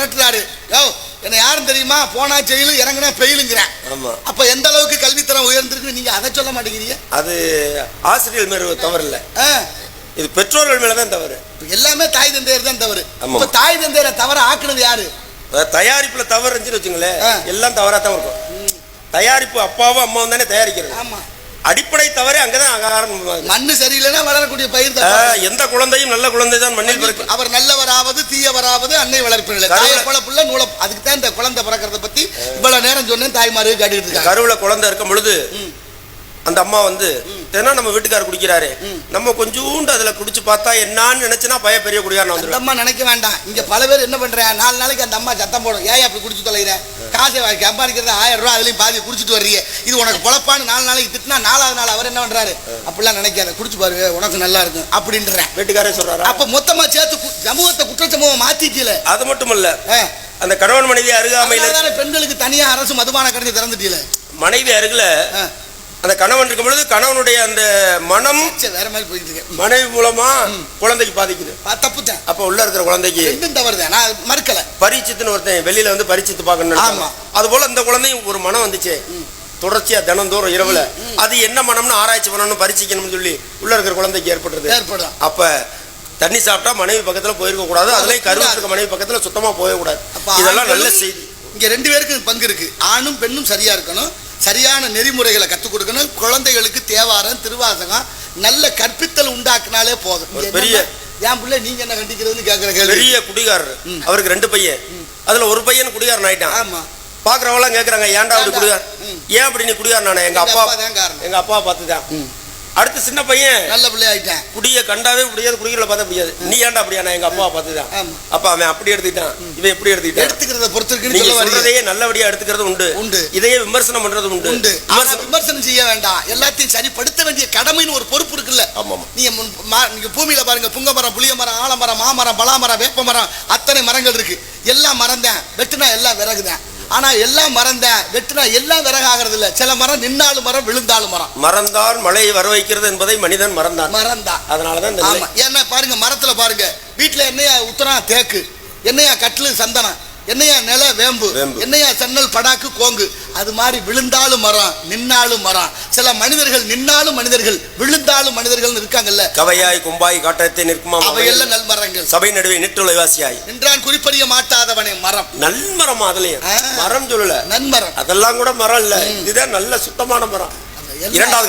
மிரட்டுறாரு. யோ என்ன யாரும் தெரியுமா? போனா ஜெயிலு இறங்குனா பெயிலுங்கிறேன் ஆமா. அப்ப எந்த அளவுக்கு கல்வித்தரம் உயர்ந்திருக்கு நீங்க அதை சொல்ல மாட்டேங்கிறீங்க? அது ஆசிரியர் மேல தவறு இல்ல இது பெற்றோர்கள் மேலதான் தவறு. இப்ப எல்லாமே தாய் தந்தையர் தான் தவறு. இப்ப தாய் தந்தையரை தவற ஆக்குனது யாரு? தயாரிப்புல தவறு இருந்துச்சுன்னு வச்சுங்களேன். எல்லாம் தவறா தான் இருக்கும். தயாரிப்பு அப்பாவும் அம்மாவும் தானே தயாரிக்கிறது. ஆமா. அடிப்படை தவறே அங்கதான் அங்க ஆரம்பமாகுது. மண்ணு சரியில்லைன்னா வளரக்கூடிய பயிர் எந்த குழந்தையும் நல்ல குழந்தை தான் மண்ணில் பிறகு அவர் நல்லவராவது தீயவராவது அன்னை வளர்ப்பில்லை தாயை போல புள்ள நூல அதுக்கு தான் இந்த குழந்தை பிறக்கிறத பத்தி இவ்வளவு நேரம் சொன்னேன் தாய்மாரு காட்டிட்டு இருக்காங்க. கருவுல குழந்தை இருக்கும் பொழுது அந்த அம்மா வந்து தினம் நம்ம வீட்டுக்காரர் குடிக்கிறாரு. நம்ம கொஞ்சூண்டு அதுல குடிச்சு பார்த்தா என்னான்னு நினைச்சுனா பய பெரிய குடிகாரன் அம்மா நினைக்க வேண்டாம். இங்க பல பேர் என்ன பண்றேன் நாலு நாளைக்கு அந்த அம்மா சத்தம் போடும். ஏன் அப்படி குடிச்சு தொலைகிற காசை சம்பாதிக்கிறது ஆயிரம் ரூபாய் அதுலயும் பாதி குடிச்சிட்டு வர்றீங்க. இது உனக்கு பொழப்பான்னு நாலு நாளைக்கு திட்டினா நாலாவது நாள் அவர் என்ன பண்றாரு? அப்படிலாம் நினைக்காத. குடிச்சு பாருங்க. உனக்கு நல்லா இருக்கும். அப்படின்றேன். வீட்டுக்காரே சொல்றாரா? அப்ப மொத்தமா சேர்த்து சமூகத்தை குற்றச்சமூகம் மாத்திட்டீல அது மட்டும் இல்ல. அந்த கணவன் மனைவி அருகாமையில பெண்களுக்கு தனியா அரசு மதுபான கடனை திறந்துட்டீல மனைவி அருகில. அந்த கணவன் இருக்கும் பொழுது கணவனுடைய அந்த மனம் வேற மாதிரி போயிட்டு மனைவி மூலமா குழந்தைக்கு பாதிக்குது. பா, தப்புச்சேன் அப்ப உள்ள இருக்கிற குழந்தைக்கு ரெண்டும் தவறுதான். நான் மறுக்கல. பரிச்சித்துன்னு ஒருத்தன் வெளியில வந்து பரிச்சித்து பார்க்கணும் ஆமா. அது போல இந்த குழந்தையும் ஒரு மனம் வந்துச்சு. தொடர்ச்சியா தினந்தோறும் இரவுல. அது என்ன மனம்னு ஆராய்ச்சி பண்ணணும் பரிச்சிக்கணும்னு சொல்லி உள்ள இருக்கிற குழந்தைக்கு ஏற்படுறது ஏற்படும் அப்ப தண்ணி சாப்பிட்டா மனைவி பக்கத்துல போயிருக்க கூடாது. அதுலயும் இருக்க மனைவி பக்கத்துல சுத்தமா போக கூடாது அப்ப இதெல்லாம் நல்ல செய்தி. இங்க ரெண்டு பேருக்கு பங்கு இருக்கு. ஆணும் பெண்ணும் சரியா இருக்கணும். சரியான நெறிமுறைகளை கத்துக் கொடுக்கணும். குழந்தைகளுக்கு தேவாரம் திருவாசகம் நல்ல கற்பித்தல் உண்டாக்குனாலே போதும். பெரிய- என் பிள்ளை நீங்க என்ன கண்டிக்கிறதுன்னு கேட்கிற கேள்வி. பெரிய குடிகாரர். அவருக்கு ரெண்டு பையன். அதுல ஒரு பையன் குடிகாரன் ஆயிட்டான். ஆமா. பாக்குறவங்க எல்லாம் கேக்குறாங்க ஏன்டா அப்படி? குடிகார். ஏன் அப்படி நீ குடிகாரன் எங்க எங்க அப்பா. எங்க அப்பா பார்த்துதான் அடுத்து சின்ன பையன் நல்ல பிள்ளை ஆயிட்டேன். குடிய கண்டாவே முடியாது குடிக்கிறத பார்த்தா முடியாது நீ ஏன்டா அப்படியா எங்க அப்பாவை பார்த்துதான். அப்ப அவன் அப்படி எடுத்துக்கிட்டான். இவன் எப்படி எடுத்துக்கிட்டான்? எடுத்துக்கிறத பொறுத்து நீங்க சொல்றதையே நல்லபடியா எடுத்துக்கிறது உண்டு. உண்டு. இதையே விமர்சனம் பண்றது உண்டு. உண்டு. விமர்சனம். செய்ய வேண்டாம். எல்லாத்தையும் சரிப்படுத்த வேண்டிய கடமைன்னு ஒரு பொறுப்பு இருக்குல்ல. ஆமா, ஆமா. நீங்க நீங்க பூமியில பாருங்க. புங்க மரம் புளிய மரம் ஆலமரம் மாமரம் பலாமரம் வேப்ப மரம் அத்தனை மரங்கள் இருக்கு. எல்லாம் மறந்தேன் வெட்டுனா எல்லாம் விறகுதான். ஆனா எல்லாம் மறந்தேன். வெட்டுனா எல்லாம் விறகாகிறது இல்ல சில மரம் நின்னாலும் மரம் விழுந்தாலும் மரம். மறந்தான் மழை வர வைக்கிறது என்பதை மனிதன் மறந்தான். மரம் தான் அதனாலதான் இந்த ஆமா. ஏன்னா பாருங்க மரத்துல பாருங்க. வீட்டுல என்னையா உத்தரா தேக்கு? என்னையா கட்லு சந்தனம்? என்னையா நில வேம்பு. என்னையா சன்னல் படாக்கு கோங்கு? அது மாதிரி விழுந்தாலும் மரம் நின்னாலும் மரம். சில மனிதர்கள் நின்னாலும் மனிதர்கள் விழுந்தாலும் மனிதர்கள் இருக்காங்கல்ல. கவையாய் கும்பாய் காட்டத்தை நிற்குமா? அவையெல்லாம் நல் சபை நடுவே நிட்டுளைவாசியாய் நின்றான் குறிப்பறிய மாட்டாதவனே மரம். நல்மரம் அதுலயும். மரம் சொல்லல. நன்மரம். அதெல்லாம் கூட மரம் இல்ல. இதுதான் நல்ல சுத்தமான மரம். இரண்டாவது